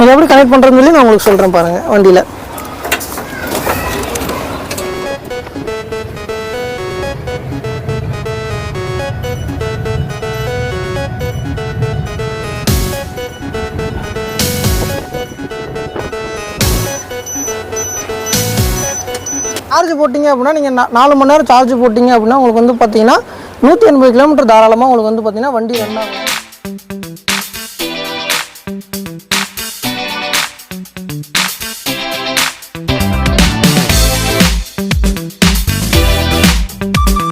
இது எப்படி கனெக்ட் பண்ணுறதுன்னு சொல்லி நான் உங்களுக்கு சொல்கிறேன் பாருங்கள் வண்டியில். சார்ஜ் போட்டிங்க அப்படின்னா நீங்கள் நாலு மணி நேரம் சார்ஜ் போட்டிங்க அப்படின்னா உங்களுக்கு வந்து பார்த்தீங்கன்னா நூற்றி எண்பது கிலோமீட்டர் தாராளமாக உங்களுக்கு வந்து பார்த்தீங்கன்னா வண்டி ரன் ஆகும்.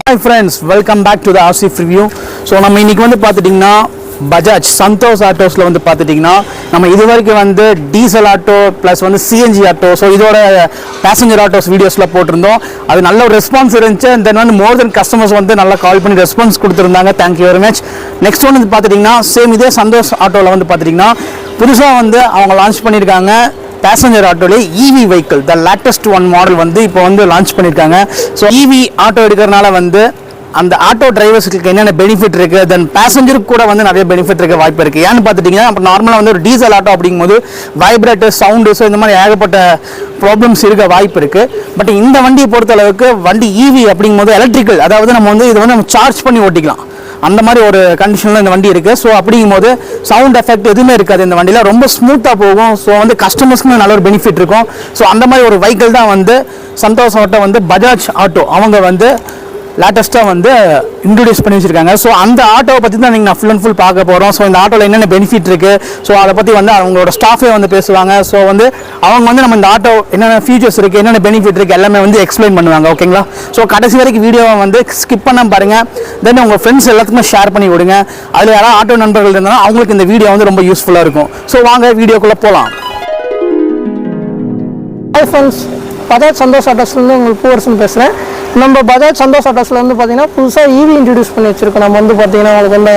Hi friends welcome back to the Asif review so நம்ம இன்னைக்கு வந்து பார்த்துட்டிங்கன்னா பஜாஜ் சந்தோஷ் ஆட்டோஸில் வந்து பார்த்துட்டிங்கன்னா நம்ம இது வரைக்கும் வந்து டீசல் ஆட்டோ ப்ளஸ் வந்து சிஎன்ஜி ஆட்டோ ஸோ இதோட பேசஞ்சர் ஆட்டோஸ் வீடியோஸில் போட்டிருந்தோம். அது நல்ல ஒரு ரெஸ்பான்ஸ் இருந்துச்சு. தென் வந்து மோர் தென் கஸ்டமர்ஸ் வந்து நல்லா கால் பண்ணி ரெஸ்பான்ஸ் கொடுத்துருந்தாங்க. Thank you very much next one வந்து பார்த்துட்டிங்கன்னா சேம் இதே சந்தோஷ் ஆட்டோவில் வந்து பார்த்துட்டிங்கன்னா புதுசாக வந்து அவங்க லான்ச் பண்ணியிருக்காங்க. Passenger ஆட்டோலே EV vehicle the latest one model வந்து இப்போ வந்து லான்ச் பண்ணியிருக்காங்க ஸோ இவி ஆட்டோ எடுக்கிறனால வந்து அந்த ஆட்டோ டிரைவர்ஸுக்கு என்னென்ன பெனிஃபிட் இருக்குது தென் பேசஞ்சருக்கு கூட வந்து நிறைய பெனிஃபிட் இருக்க வாய்ப்பு இருக்குது ஏன்னு பார்த்துட்டிங்கன்னா அப்போ நார்மலாக வந்து ஒரு டீசல் ஆட்டோ அப்படிங்கும்போது வைப்ரேட்டர் சவுண்டு ஸோ இந்த மாதிரி ஏகப்பட்ட ப்ராப்ளம்ஸ் இருக்க வாய்ப்பு இருக்குது பட் இந்த வண்டியை பொறுத்த அளவுக்கு வண்டி இவி அப்படிங்கும்போது எலக்ட்ரிக்கல் அதாவது நம்ம வந்து இதை வந்து நம்ம சார்ஜ் பண்ணி ஓட்டிக்கலாம். அந்த மாதிரி ஒரு கண்டிஷனில் இந்த வண்டி இருக்குது ஸோ அப்படிங்கும்போது சவுண்ட் எஃபெக்ட் எதுவுமே இருக்காது இந்த வண்டியில். ரொம்ப ஸ்மூத்தாக போகும். ஸோ வந்து கஸ்டமர்ஸ்க்கு நல்ல ஒரு பெனிஃபிட் இருக்கும். ஸோ அந்த மாதிரி ஒரு வெஹிக்கிள் தான் வந்து சந்தோஷ் ஆட்டோ வந்து பஜாஜ் ஆட்டோ அவங்க வந்து லேட்டஸ்ட்டாக வந்து இன்ட்ரடியூஸ் பண்ணி வச்சுருக்காங்க. ஸோ அந்த ஆட்டோவை பற்றி தான் நீங்கள் நான் ஃபுல் அண்ட் ஃபுல் பார்க்க போகிறோம் ஸோ இந்த ஆட்டோவில் என்னென்ன பெனிஃபிட் இருக்குது ஸோ அதை பற்றி வந்து அவங்களோட ஸ்டாஃபே வந்து பேசுவாங்க. ஸோ வந்து அவங்க வந்து நம்ம இந்த ஆட்டோ என்னென்ன ஃபீச்சர்ஸ் இருக்குது என்னென்ன பெனிஃபிட் இருக்குது எல்லாமே வந்து எக்ஸ்பிளைன் பண்ணுவாங்க. ஓகேங்களா ஸோ கடைசி வரைக்கும் வீடியோவை வந்து ஸ்கிப் பண்ண பாருங்கள் தென் உங்கள் ஃப்ரெண்ட்ஸ் எல்லாத்துக்குமே ஷேர் பண்ணி விடுங்க. அதில் யாராவது ஆட்டோ நண்பர்கள் இருந்தாலும் அவங்களுக்கு இந்த வீடியோ வந்து ரொம்ப யூஸ்ஃபுல்லாக இருக்கும். ஸோ வாங்க வீடியோக்குள்ளே போகலாம் ஹாய் ஃப்ரெண்ட்ஸ் பஜாஜ் சந்தோஷ் ஆட்டோஸ்லேருந்து உங்களுக்கு பூவரசன் பேசுகிறேன் நம்ம பஜாஜ் சந்தோஷ் ஆட்டோஸில் வந்து பார்த்தீங்கன்னா புதுசாக ஈவி இன்ட்ரடியூஸ் பண்ணி வச்சுருக்கோம். நம்ம வந்து பார்த்தீங்கன்னா உங்களுக்கு வந்து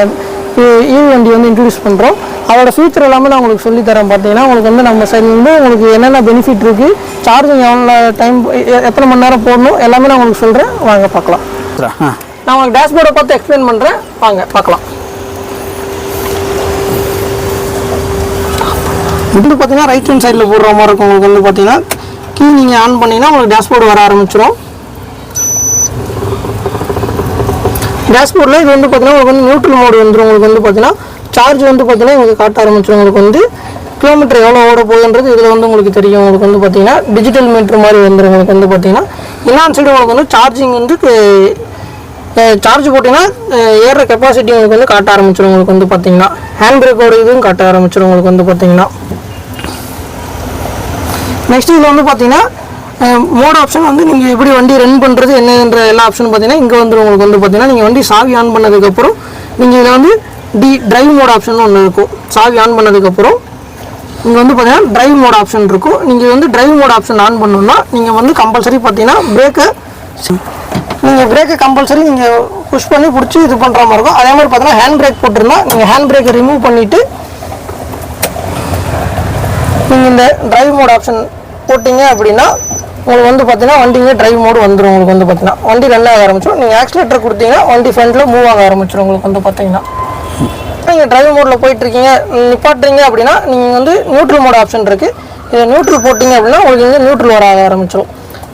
ஈவி வண்டி வந்து இன்ட்ரடியூஸ் பண்ணுறோம் அதோட ஃபியூச்சர் எல்லாமே நான் உங்களுக்கு சொல்லி தரேன். பார்த்தீங்கன்னா உங்களுக்கு வந்து நம்ம சைட்லேருந்து உங்களுக்கு என்னென்ன பெனிஃபிட் இருக்குது சார்ஜிங் எவ்வளோ டைம் எத்தனை மணி நேரம் போடணும் எல்லாமே நான் உங்களுக்கு சொல்கிறேன் வாங்க பார்க்கலாம். நான் உங்களுக்கு டேஷ்போர்டை பார்த்து எக்ஸ்பிளைன் பண்ணுறேன் வாங்க பார்க்கலாம். வந்து பார்த்தீங்கன்னா ரைட் ஹேண்ட் சைடில் போடுற மாதிரி இருக்கும். உங்களுக்கு வந்து பார்த்தீங்கன்னா கீ நீங்கள் ஆன் பண்ணீங்கன்னா உங்களுக்கு டேஷ்போர்டு வர ஆரம்பிச்சிடும் டேஷ்போர்டில் இது வந்து பார்த்தீங்கன்னா உங்களுக்கு வந்து நியூட்ரல் மோடு வந்துடும் உங்களுக்கு வந்து பார்த்தீங்கன்னா சார்ஜ் வந்து பார்த்தீங்கன்னா உங்களுக்கு காட்ட ஆரம்பிச்சிடும் உங்களுக்கு வந்து கிலோமீட்டர் எவ்வளோ ஓட போகுதுன்றது இதில் வந்து உங்களுக்கு தெரியும். உங்களுக்கு வந்து பார்த்தீங்கன்னா டிஜிட்டல் மீட்டர் மாதிரி வந்துடும் உங்களுக்கு வந்து பார்த்தீங்கன்னா இன்னொரு சைடு உங்களுக்கு வந்து சார்ஜிங் வந்து சார்ஜ் போட்டிங்கன்னா ஏறுற கெப்பாசிட்டி உங்களுக்கு வந்து காட்ட ஆரம்பிச்சிடும் உங்களுக்கு வந்து பார்த்தீங்கன்னா ஹேண்ட் பிரேக்கோட இதுவும் காட்ட ஆரம்பிச்சிடும் உங்களுக்கு வந்து பார்த்தீங்கன்னா நெக்ஸ்ட் இதில் வந்து பார்த்தீங்கன்னா மோட் ஆப்ஷன் வந்து நீங்கள் எப்படி வண்டி ரன் பண்ணுறது என்னன்ற எல்லா ஆப்ஷனும் பார்த்தீங்கன்னா இங்கே வந்து உங்களுக்கு வந்து பார்த்தீங்கன்னா நீங்கள் வண்டி சாவி ஆன் பண்ணதுக்கப்புறம் நீங்கள் இதில் வந்து டி ட்ரைவ் மோட் ஆப்ஷன் ஒன்று இருக்கும். சாவி ஆன் பண்ணதுக்கப்புறம் இங்கே வந்து பார்த்தீங்கன்னா ட்ரைவ் மோட் ஆப்ஷன் இருக்கும். நீங்கள் வந்து ட்ரைவ் மோட் ஆப்ஷன் ஆன் பண்ணணும்னா நீங்கள் வந்து கம்பல்சரி பார்த்தீங்கன்னா பிரேக்கை நீங்கள் பிரேக்கை கம்பல்சரி நீங்கள் புஷ் பண்ணி பிடிச்சி இது பண்ணுற மாதிரி இருக்கும். அதே மாதிரி பார்த்தீங்கன்னா ஹேண்ட் பிரேக் போட்டிருந்தா நீங்கள் ஹேண்ட் பிரேக்கை ரிமூவ் பண்ணிவிட்டு நீங்கள் இந்த ட்ரைவ் மோட் ஆப்ஷன் போட்டிங்க அப்படின்னா உங்களுக்கு வந்து பார்த்தீங்கன்னா வண்டிங்க டிரைவ் மோடு வந்துடும் உங்களுக்கு வந்து பார்த்தீங்கன்னா வண்டி ரன் ஆக ஆரம்பிச்சிடும் நீங்கள் ஆக்சிலேட்டர் கொடுத்தீங்கன்னா வண்டி ஃப்ரண்ட்டில் மூவ் ஆக ஆரம்பிச்சிடும் உங்களுக்கு வந்து பார்த்தீங்கன்னா நீங்கள் டிரைவ் மோடில் போயிட்டுருக்கீங்க நிப்பாட்டுறீங்க அப்படின்னா நீங்கள் வந்து நியூட்ரல் மோட் ஆப்ஷன் இருக்குது இதை நியூட்ரல் போட்டிங்க அப்படின்னா உங்களுக்கு வந்து நியூட்ரல் வர ஆரம்பிச்சிடும்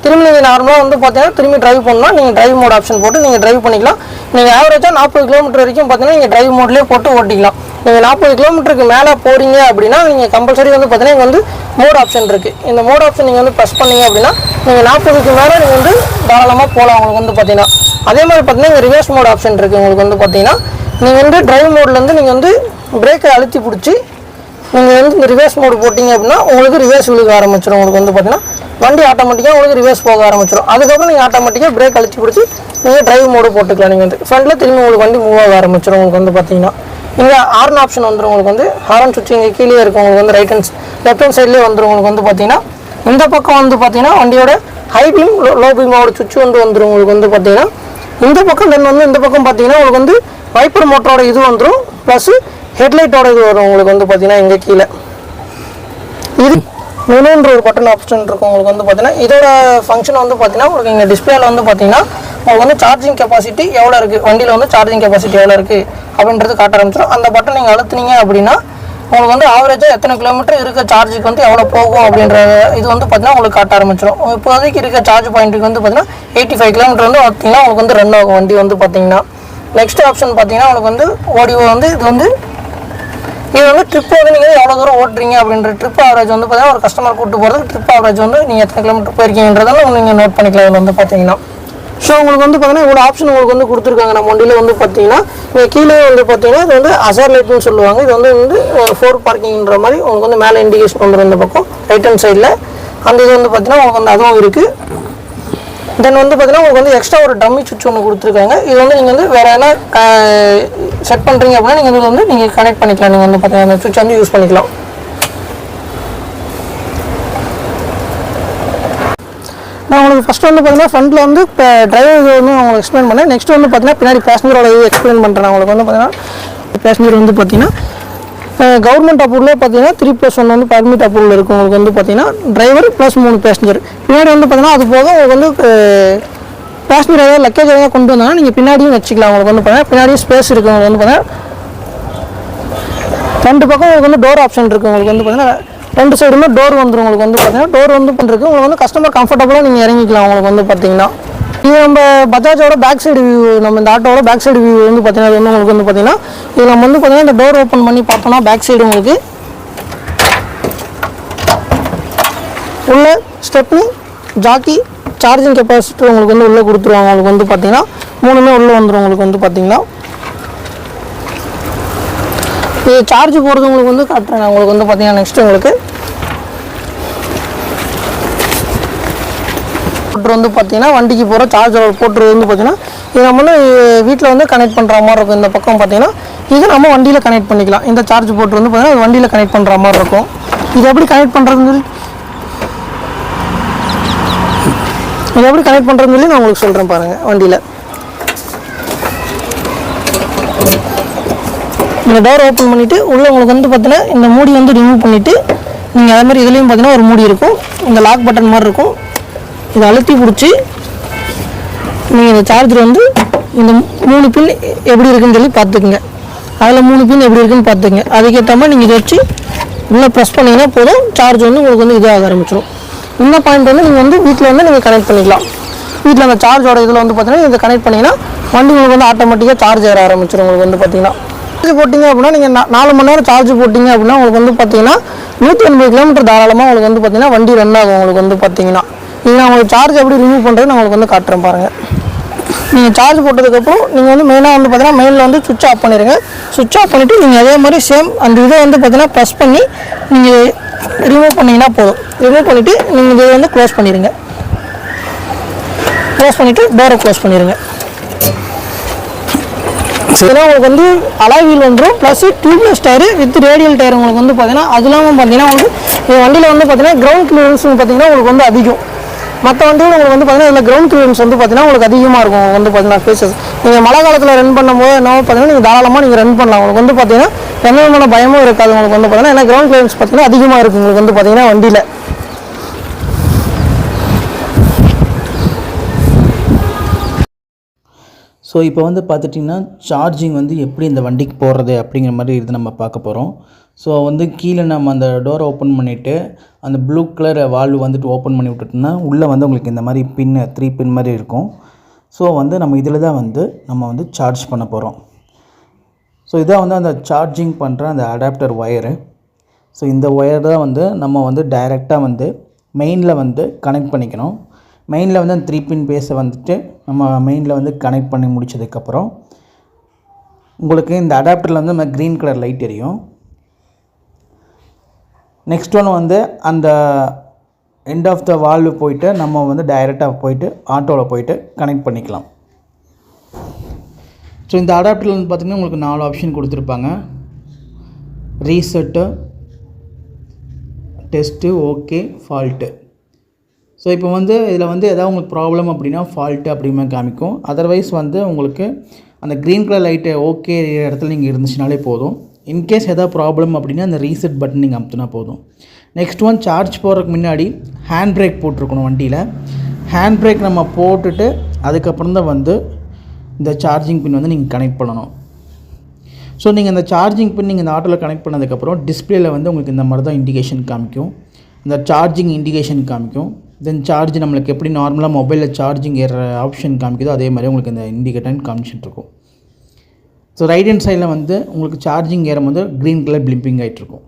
திரும்பி நீங்கள் நார்மலாக வந்து பார்த்தீங்கன்னா திரும்பி ட்ரைவ் பண்ணால் நீங்கள் ட்ரைவ் மோட் ஆப்ஷன் போட்டு நீங்கள் ட்ரைவ் பண்ணிக்கலாம். நீங்கள் ஆவரேஜாக நாற்பது கிலோமீட்டர் வரைக்கும் பார்த்தீங்கன்னா நீங்கள் ட்ரைவ் மோட்லேயே போட்டு ஓட்டிக்கலாம். நீங்கள் நாற்பது கிலோமீட்டருக்கு மேலே போகிறீங்க அப்படின்னா நீங்கள் கம்பல்சரி வந்து பார்த்தீங்கன்னா இங்கே வந்து மோட் ஆப்ஷன் இருக்குது இந்த மோட் ஆப்ஷன் நீங்கள் வந்து ப்ரெஸ் பண்ணீங்க அப்படின்னா நீங்கள் நாற்பதுக்கு மேலே நீங்கள் வந்து தாராளமாக போகலாம் உங்களுக்கு வந்து பார்த்தீங்கன்னா அதே மாதிரி பார்த்தீங்கன்னா இங்கே ரிவர்ஸ் மோட் ஆப்ஷன் இருக்குது உங்களுக்கு வந்து பார்த்தீங்கன்னா நீங்கள் வந்து ட்ரைவ் மோட்லேருந்து நீங்கள் வந்து பிரேக்கை அழுத்தி பிடிச்சி நீங்கள் வந்து இந்த ரிவர்ஸ் மோடு போட்டிங்க அப்படின்னா உங்களுக்கு ரிவர்ஸ் விழுக ஆரம்பிச்சிடும் உங்களுக்கு வந்து பார்த்தீங்கன்னா வண்டி ஆட்டோமேட்டிக்காக உங்களுக்கு ரிவர்ஸ் போக ஆரம்பிச்சிடும் அதுக்கப்புறம் நீங்கள் ஆட்டோமேட்டிக்காக பிரேக் அழுத்தி பிடிச்சி நீங்கள் டிரைவ் மோடு போட்டுக்கலாம். நீங்கள் வந்து ஃப்ரண்ட்டில் திரும்பி உங்களுக்கு வண்டி மூவ் ஆக ஆரம்பிச்சிடும் உங்களுக்கு வந்து பார்த்தீங்கன்னா இங்கே ஹார்ன் ஆப்ஷன் வந்துடும் உங்களுக்கு வந்து. ஹார்ன் சுவிட்ச் இங்கே கீழே இருக்கும். உங்களுக்கு வந்து ரைட் ஹேண்ட் லெஃப்ட் ஹேண்ட் சைட்லேயே வந்துடும் உங்களுக்கு வந்து பார்த்தீங்கன்னா இந்த பக்கம் வந்து பார்த்தீங்கன்னா வண்டியோட ஹை பீம் லோ பீமோட சுவிட்ச் வந்து வந்துடும் உங்களுக்கு வந்து பார்த்தீங்கன்னா இந்த பக்கம் தென் வந்து இந்த பக்கம் பார்த்தீங்கன்னா உங்களுக்கு வந்து வைப்பர் மோட்டரோட இது வந்துடும் ப்ளஸ் ஹெட்லைட்டோட இது வரும் உங்களுக்கு வந்து பார்த்தீங்கன்னா இங்கே கீழே. இது மெனுன்ற ஒரு பட்டன் ஆப்ஷன் இருக்கும் உங்களுக்கு வந்து பார்த்தீங்கன்னா. இதோட ஃபங்க்ஷன் வந்து பார்த்தீங்கன்னா உங்களுக்கு இங்கே டிஸ்பிளேல வந்து பார்த்தீங்கன்னா உங்களுக்கு வந்து சார்ஜிங் கெப்பாசிட்டி எவ்வளோ இருக்குது வண்டியில் வந்து சார்ஜிங் கெப்பாசிட்டி எவ்வளோ இருக்குது அப்படின்றது காட்ட ஆரம்பிச்சிடும். அந்த பட்டன் நீங்கள் அழுத்துனீங்க அப்படின்னா உங்களுக்கு வந்து ஆவரேஜாக எத்தனை கிலோமீட்டர் இருக்க சார்ஜுக்கு வந்து எவ்வளோ போகும் அப்படின்ற இது வந்து பார்த்தீங்கன்னா உங்களுக்கு காட்ட ஆரம்பிச்சிடும். இப்போதைக்கு இருக்க சார்ஜ் பாயிண்ட்டுக்கு வந்து பார்த்தீங்கன்னா எயிட்டி ஃபைவ் கிலோமீட்டர் வந்து பார்த்தீங்கன்னா உங்களுக்கு வந்து ரன் ஆகும் வண்டி வந்து பார்த்தீங்கன்னா. நெக்ஸ்ட் ஆப்ஷன் பார்த்தீங்கன்னா உங்களுக்கு வந்து ஓடிஓ வந்து இது வந்து இது வந்து ட்ரிப் வந்து நீங்கள் எவ்வளோ தூரம் ஓட்டுறீங்க அப்படின்ற ட்ரிப் ஆவரேஜ் வந்து பார்த்தீங்கன்னா ஒரு கஸ்டமர் கூட்டு போகிறது ட்ரிப் ஆவரேஜ் வந்து நீங்கள் எத்தனை கிலோமீட்டர் போயிருக்கீங்கன்றதால நீங்கள் நோட் பண்ணிக்கலாம். இதில் வந்து பார்த்தீங்கன்னா. ஸோ உங்களுக்கு வந்து பார்த்தீங்கன்னா இவ்வளோ ஆப்ஷன் உங்களுக்கு வந்து கொடுத்துருக்காங்க. நம்ம வண்டியில் வந்து பார்த்தீங்கன்னா நீங்கள் கீழே வந்து பார்த்தீங்கன்னா இது வந்து அசார் லைட்னு சொல்லுவாங்க. இது வந்து வந்து ஃபோர் பார்க்கிங்ன்ற மாதிரி உங்களுக்கு வந்து மேலே இண்டிகேஷன் வந்துடும் இந்த பக்கம் ரைட் ஹேண்ட் சைடில் அந்த இது வந்து பார்த்தீங்கன்னா உங்களுக்கு வந்து அதுவும் இருக்குது தென் வந்து பார்த்தீங்கன்னா உங்களுக்கு வந்து எக்ஸ்ட்ரா ஒரு டம்மி சுவிட்ச் ஒன்று கொடுத்துருக்காங்க. இது வந்து நீங்கள் வந்து வேறு எதனா செட் பண்ணுறீங்க அப்படின்னா நீங்கள் இது வந்து நீங்கள் கனெக்ட் பண்ணிக்கலாம். நீங்கள் வந்து பார்த்தீங்கன்னா அந்த சுவிட்ச் வந்து யூஸ் பண்ணிக்கலாம். நான் உங்களுக்கு ஃபஸ்ட்டு வந்து பார்த்தீங்கன்னா ஃப்ரண்ட்டில் வந்து இப்போ டிரைவர் வந்து உங்களுக்கு எக்ஸ்பிளைன் பண்ணேன். நெக்ஸ்ட் வந்து பார்த்தீங்கன்னா பின்னாடி பேசஞ்சரோட இது எக்ஸ்பிளைன் பண்ணுறேன் உங்களுக்கு வந்து பார்த்தீங்கன்னா பேசஞ்சர் வந்து பார்த்தீங்கன்னா கவர்மெண்ட் அப்ரூவலில் பார்த்தீங்கன்னா த்ரீ ப்ளஸ் ஒன் வந்து பர்மிட் அப்ரூவல் இருக்கும் உங்களுக்கு வந்து பார்த்தீங்கன்னா டிரைவர் ப்ளஸ் மூணு பேசஞ்சர் பின்னாடி வந்து பார்த்தீங்கன்னா அது போக உங்களுக்கு வந்து பேசஞ்சர் ஏதாவது லக்கேஜ் ஏதாவது கொண்டு வந்தாங்கன்னா நீங்கள் பின்னாடியும் வச்சுக்கலாம். உங்களுக்கு வந்து பார்த்தீங்கன்னா பின்னாடியும் ஸ்பேஸ் இருக்குது உங்களுக்கு வந்து பார்த்தீங்கன்னா ரெண்டு பக்கம் உங்களுக்கு வந்து டோர் ஆப்ஷன் இருக்குது உங்களுக்கு வந்து பார்த்தீங்கன்னா ரெண்டு சைடுமே டோர் வந்துடும் உங்களுக்கு வந்து பார்த்தீங்கன்னா டோர் வந்து பண்ணுறது உங்களுக்கு வந்து கஸ்டமர் கம்ஃபர்டபுளாக நீங்கள் இறங்கிக்கலாம். உங்களுக்கு வந்து பார்த்தீங்கன்னா இது நம்ம பஜாஜோட பேக் சைடு வியூ நம்ம இந்த ஆட்டோட பேக் சைடு வியூ வந்து பார்த்தீங்கன்னா அது வந்து உங்களுக்கு வந்து பார்த்தீங்கன்னா இது நம்ம வந்து பார்த்தீங்கன்னா இந்த டோர் ஓப்பன் பண்ணி பார்த்தோம்னா பேக் சைடு உங்களுக்கு உள்ள ஸ்டெப்னி ஜாக்கி சார்ஜிங் கெப்பாசிட்டி உங்களுக்கு வந்து உள்ளே கொடுத்துருவாங்க. உங்களுக்கு வந்து பார்த்தீங்கன்னா மூணுமே உள்ளே வந்துடும் உங்களுக்கு வந்து பார்த்தீங்கன்னா. இது சார்ஜ் போகிறது உங்களுக்கு வந்து காட்டுறேன். நான் உங்களுக்கு வந்து பார்த்தீங்கன்னா நெக்ஸ்ட் உங்களுக்கு. போட்டு வந்து பார்த்தீங்கன்னா வண்டிக்கு போகிற சார்ஜர் போட்டு வந்து பார்த்தீங்கன்னா இது நம்ம வந்து வீட்டில் வந்து கனெக்ட் பண்ணுற மாதிரி இருக்கும். இந்த பக்கம் பார்த்தீங்கன்னா இது நம்ம வண்டியில் கனெக்ட் பண்ணிக்கலாம். இந்த சார்ஜ் போட்டு வந்து பார்த்தீங்கன்னா வண்டியில் கனெக்ட் பண்ணுற மாதிரி இருக்கும். இது எப்படி கனெக்ட் பண்ணுறதுன்னு சொல்லி இது எப்படி கனெக்ட் பண்ணுறதுன்னு சொல்லி நான் உங்களுக்கு சொல்கிறேன் பாருங்கள் வண்டியில். இந்த டோர் ஓப்பன் பண்ணிவிட்டு உள்ளே உங்களுக்கு வந்து பார்த்தீங்கன்னா இந்த மூடி வந்து ரிமூவ் பண்ணிவிட்டு நீங்கள் அதே மாதிரி இதுலேயும் பார்த்தீங்கன்னா ஒரு மூடி இருக்கும். இந்த லாக் பட்டன் மாதிரி இருக்கும். இதை அழுத்தி பிடிச்சி நீங்கள் இந்த சார்ஜர் வந்து இந்த மூணு பின் எப்படி இருக்குன்னு சொல்லி பார்த்துக்குங்க. அதில் மூணு பின் எப்படி இருக்குன்னு பார்த்துக்குங்க. அதுக்கேற்ற மாதிரி நீங்கள் இதை வச்சு உள்ளே ப்ரெஸ் பண்ணிங்கன்னா போதும். சார்ஜ் வந்து உங்களுக்கு வந்து இதாக ஆரம்பிச்சிடும் இந்த பாயிண்ட் வந்து நீங்கள் வந்து வீட்டில் வந்து நீங்கள் கனெக்ட் பண்ணிக்கலாம். வீட்டில் அந்த சார்ஜோட இதில் வந்து பார்த்தீங்கன்னா இதை கனெக்ட் பண்ணிங்கன்னா வண்டி உங்களுக்கு வந்து ஆட்டோமேட்டிக்காக சார்ஜ் ஏற ஆரம்பிச்சிடும் உங்களுக்கு வந்து பார்த்தீங்கன்னா சார்ஜ் போட்டிங்க அப்படின்னா நீங்கள் நாலு மணி நேரம் சார்ஜ் போட்டிங்க அப்படின்னா உங்களுக்கு வந்து பார்த்தீங்கன்னா நூற்றி எண்பது கிலோமீட்டர் தாராளமாக உங்களுக்கு வந்து பார்த்தீங்கன்னா வண்டி ரன் ஆகும் உங்களுக்கு வந்து பார்த்தீங்கன்னா நீங்கள் உங்களுக்கு சார்ஜ் எப்படி ரிமூவ் பண்ணுறது நான் உங்களுக்கு வந்து காட்டுறேன் பாருங்கள் நீங்கள் சார்ஜ் போட்டதுக்கப்புறம் நீங்கள் வந்து மெயினாக வந்து பார்த்தீங்கன்னா மெயினில் வந்து சுவிட்ச் ஆஃப் பண்ணிடுங்க சுவிட்ச் ஆஃப் பண்ணிவிட்டு நீங்கள் அதே மாதிரி சேம் அந்த இதை வந்து பார்த்தீங்கன்னா ப்ரெஸ் பண்ணி நீங்கள் ரிமூவ் பண்ணிங்கன்னா போதும். ரிமூவ் பண்ணிவிட்டு நீங்கள் இதை வந்து க்ளோஸ் பண்ணிடுங்க க்ளோஸ் பண்ணிவிட்டு டோரை க்ளோஸ் பண்ணிடுங்க ஏன்னா உங்களுக்கு வந்து அலாய் வீல் வந்துடும் plus tubeless tyre with radial tyre உங்களுக்கு வந்து பார்த்தீங்கன்னா அது இல்லாமல் பார்த்தீங்கன்னா உங்களுக்கு வண்டியில் வந்து பார்த்தீங்கன்னா கிரவுண்ட் கிளியரன்ஸ் பார்த்தீங்கன்னா உங்களுக்கு வந்து அதிகம். மற்ற வந்து உங்களுக்கு வந்து பார்த்தீங்கன்னா இதில் கிரவுண்ட் கிளியரன்ஸ் வந்து பார்த்தீங்கன்னா உங்களுக்கு அதிகமாக இருக்கும். வந்து பார்த்தீங்கன்னா ஃபேஸஸ் நீங்கள் மழை காலத்தில் ரன் பண்ணும்போது என்ன பார்த்தீங்கன்னா நீங்கள் தாராளமாக நீங்கள் ரன் பண்ணலாம். உங்களுக்கு வந்து பார்த்தீங்கன்னா எந்த விதமான பயமும் இருக்காது உங்களுக்கு வந்து பார்த்தீங்கன்னா ஏன்னா கிரவுண்ட் கிளியரன்ஸ் பார்த்தீங்கன்னா அதிகமாக இருக்கும் உங்களுக்கு வந்து பார்த்தீங்கன்னா வண்டியில். ஸோ இப்போ வந்து பார்த்துட்டிங்கன்னா சார்ஜிங் வந்து எப்படி இந்த வண்டிக்கு போடுறது அப்படிங்கிற மாதிரி இது நம்ம பார்க்க போகிறோம் ஸோ வந்து கீழே நம்ம அந்த டோரை ஓப்பன் பண்ணிவிட்டு அந்த ப்ளூ கலர் வால்வு வந்துட்டு ஓப்பன் பண்ணி விட்டுட்டோம்னா உள்ளே வந்து உங்களுக்கு இந்த மாதிரி பின்னு த்ரீ பின் மாதிரி இருக்கும். ஸோ வந்து நம்ம இதில் தான் வந்து நம்ம வந்து சார்ஜ் பண்ண போகிறோம் ஸோ இதான் வந்து அந்த சார்ஜிங் பண்ணுற அந்த அடாப்டர் ஒயரு ஸோ இந்த ஒயர் தான் வந்து நம்ம வந்து டைரெக்டாக வந்து மெயினில் வந்து கனெக்ட் பண்ணிக்கணும். மெயினில் வந்து அந்த த்ரீ பின் பேஸை வந்துட்டு நம்ம மெயினில் வந்து கனெக்ட் பண்ணி முடிச்சதுக்கப்புறம் உங்களுக்கு இந்த அடாப்டரில் வந்து நம்ம க்ரீன் கலர் லைட் எரியும். நெக்ஸ்ட் ஒன் வந்து அந்த எண்ட் ஆஃப் த வால்வு போயிட்டு நம்ம வந்து டைரெக்டாக போயிட்டு ஆட்டோவில் போயிட்டு கனெக்ட் பண்ணிக்கலாம். ஸோ இந்த அடாப்டரில் வந்து பார்த்திங்கன்னா உங்களுக்கு நாலு ஆப்ஷன் கொடுத்துருப்பாங்க. Reset test okay fault so இப்போ வந்து இதில் வந்து எதாவது உங்களுக்கு ப்ராப்ளம் அப்படின்னா ஃபால்ட்டு அப்படிமே காமிக்கும். அதர்வைஸ் வந்து உங்களுக்கு அந்த க்ரீன் கலர் லைட்டு ஓகே இடத்துல நீங்கள் இருந்துச்சுனாலே போதும். இன்கேஸ் எதாவது ப்ராப்ளம் அப்படின்னா அந்த ரீசெட் பட்டன் நீங்கள் அமுத்துனா போதும். நெக்ஸ்ட் ஒன் சார்ஜ் போகிறதுக்கு முன்னாடி ஹேண்ட் பிரேக் போட்டிருக்கணும் வண்டியில். ஹேண்ட் பிரேக் நம்ம போட்டுட்டு அதுக்கப்புறம் தான் வந்து இந்த சார்ஜிங் பின் வந்து நீங்கள் கனெக்ட் பண்ணணும். ஸோ நீங்கள் இந்த சார்ஜிங் பின் நீங்கள் இந்த ஆட்டோவில் கனெக்ட் பண்ணதுக்கப்புறம் டிஸ்பிளேயில் வந்து உங்களுக்கு இந்த மாதிரி தான் இண்டிகேஷன் காமிக்கும். இந்த சார்ஜிங் இண்டிகேஷன் காமிக்கும். தென் சார்ஜ் நம்மளுக்கு எப்படி நார்மலாக மொபைலில் சார்ஜிங் ஏற ஆப்ஷன் காமிக்குதோ அதே மாதிரி உங்களுக்கு இந்த இண்டிகேட்டர் காமிச்சிட்டு இருக்கும். ஸோ ரைட் ஹேண்ட் சைடில் வந்து உங்களுக்கு சார்ஜிங் ஏறும் வந்து க்ரீன் கலர் பிளிம்பிங் ஆகிட்ருக்கும்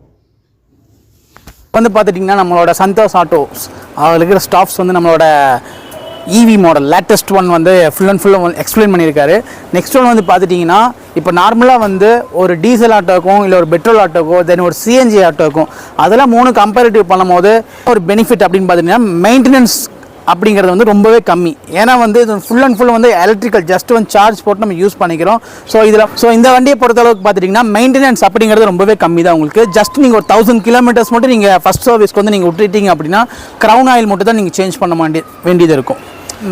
வந்து பார்த்துட்டிங்கன்னா நம்மளோட சந்தோஷ் ஆட்டோஸ் அதில் இருக்கிற ஸ்டாஃப்ஸ் வந்து நம்மளோட இவி மாடல் லேட்டஸ்ட் ஒன் வந்து ஃபுல் அண்ட் ஃபுல்லாக எக்ஸ்பிளைன் பண்ணியிருக்காரு. நெக்ஸ்ட் ஒன் வந்து பார்த்துட்டிங்கன்னா இப்போ நார்மலாக வந்து ஒரு டீசல் ஆட்டோக்கும் இல்லை ஒரு பெட்ரோல் ஆட்டோக்கோ தென் ஒரு சிஎன்ஜி ஆட்டோக்கும் அதெல்லாம் மூணு கம்பேரிட்டிவ் பண்ணும்போது ஒரு பெனிஃபிட் அப்படின்னு பார்த்துட்டிங்கன்னா மெயின்டெனன்ஸ் அப்படிங்கிறது வந்து ரொம்பவே கம்மி. ஏன்னா வந்து இது ஃபுல் அண்ட் ஃபுல் வந்து எலக்ட்ரிக்கல் ஜஸ்ட் வந்து சார்ஜ் போட்டு நம்ம யூஸ் பண்ணிக்கிறோம். ஸோ இதில் ஸோ இந்த வண்டியை பொறுத்தளவுக்கு பார்த்துட்டிங்கன்னா மெயின்டெனன்ஸ் அப்படிங்கிறது ரொம்பவே கம்மி தான் உங்களுக்கு. ஜஸ்ட் நீங்கள் ஒரு தௌசண்ட் கிலோமீட்டர்ஸ் மட்டும் நீங்கள் ஃபஸ்ட் சர்வீஸ்க்கு வந்து நீங்கள் விட்டுட்டீங்க அப்படின்னா க்ரௌன் ஆயில் மட்டும் தான் நீங்கள் சேஞ்ச் பண்ண வேண்டிய வேண்டியது இருக்கும்.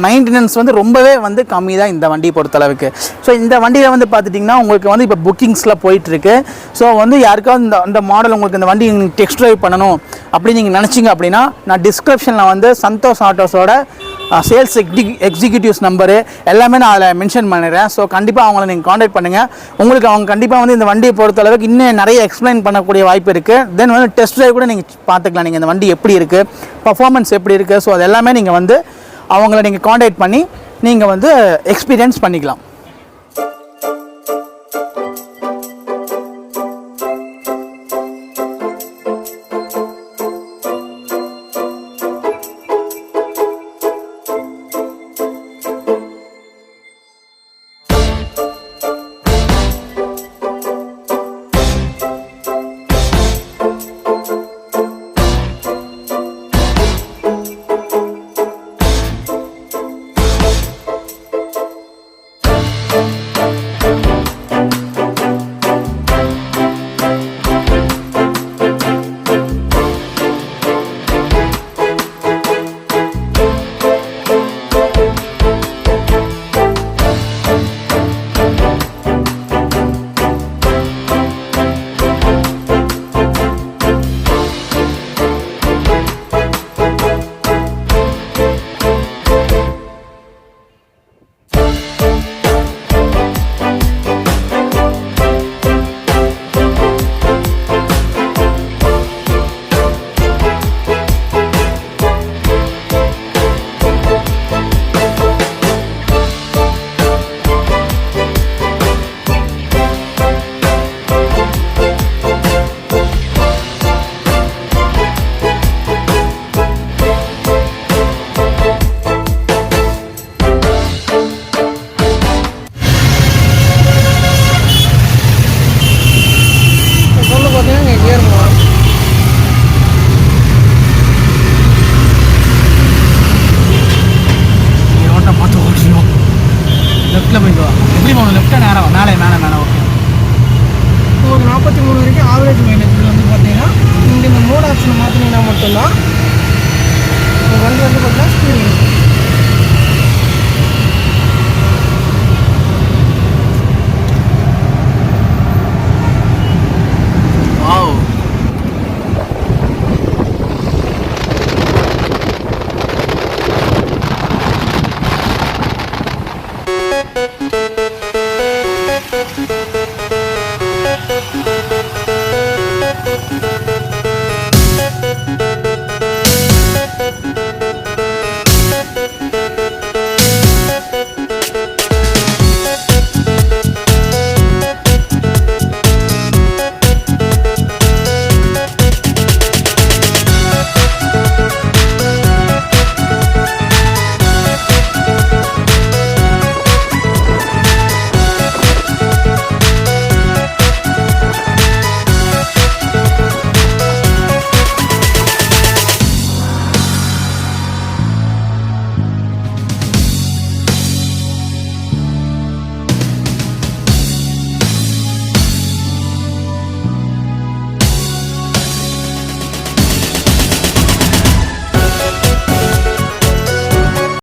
மெயின்டெனன்ஸ் வந்து ரொம்பவே வந்து கம்மி தான் இந்த வண்டியை பொறுத்தளவுக்கு. ஸோ இந்த வண்டியில் வந்து பார்த்துட்டிங்கன்னா உங்களுக்கு வந்து இப்போ புக்கிங்ஸில் போயிட்டுருக்கு ஸோ வந்து யாருக்காவது இந்த அந்த மாடல் உங்களுக்கு இந்த வண்டி டெக்ஸ்ட் ட்ரைவ் பண்ணணும். அப்படின்னு நீங்கள் நினச்சிங்க அப்படின்னா நான் டிஸ்கிரிப்ஷனில் வந்து சந்தோஷ் ஆட்டோஸோட சேல்ஸ் எக்ஸி எக்ஸிக்யூட்டிவ்ஸ் நம்பரு எல்லாமே நான் அதில் மென்ஷன் பண்ணிடுறேன். ஸோ கண்டிப்பாக அவங்கள நீங்கள் காண்டாக்ட் பண்ணுங்கள் உங்களுக்கு அவங்க கண்டிப்பாக வந்து இந்த வண்டியை பொறுத்த அளவுக்கு இன்னும் நிறைய எக்ஸ்பிளைன் பண்ணக்கூடிய வாய்ப்பு இருக்குது தென் வந்து டெஸ்ட் ட்ரைவ் கூட நீங்கள் பார்த்துக்கலாம். நீங்கள் இந்த வண்டி எப்படி இருக்குது பர்ஃபார்மன்ஸ் எப்படி இருக்குது ஸோ அது எல்லாமே நீங்கள் வந்து அவங்கள நீங்கள் காண்டாக்ட் பண்ணி நீங்கள் வந்து எக்ஸ்பீரியன்ஸ் பண்ணிக்கலாம். ஆப்ஷன் மாற்றினீங்கன்னா மட்டும்தான். உங்கள் வண்டி வந்து பார்த்தீங்கன்னா ஸ்பீடிங்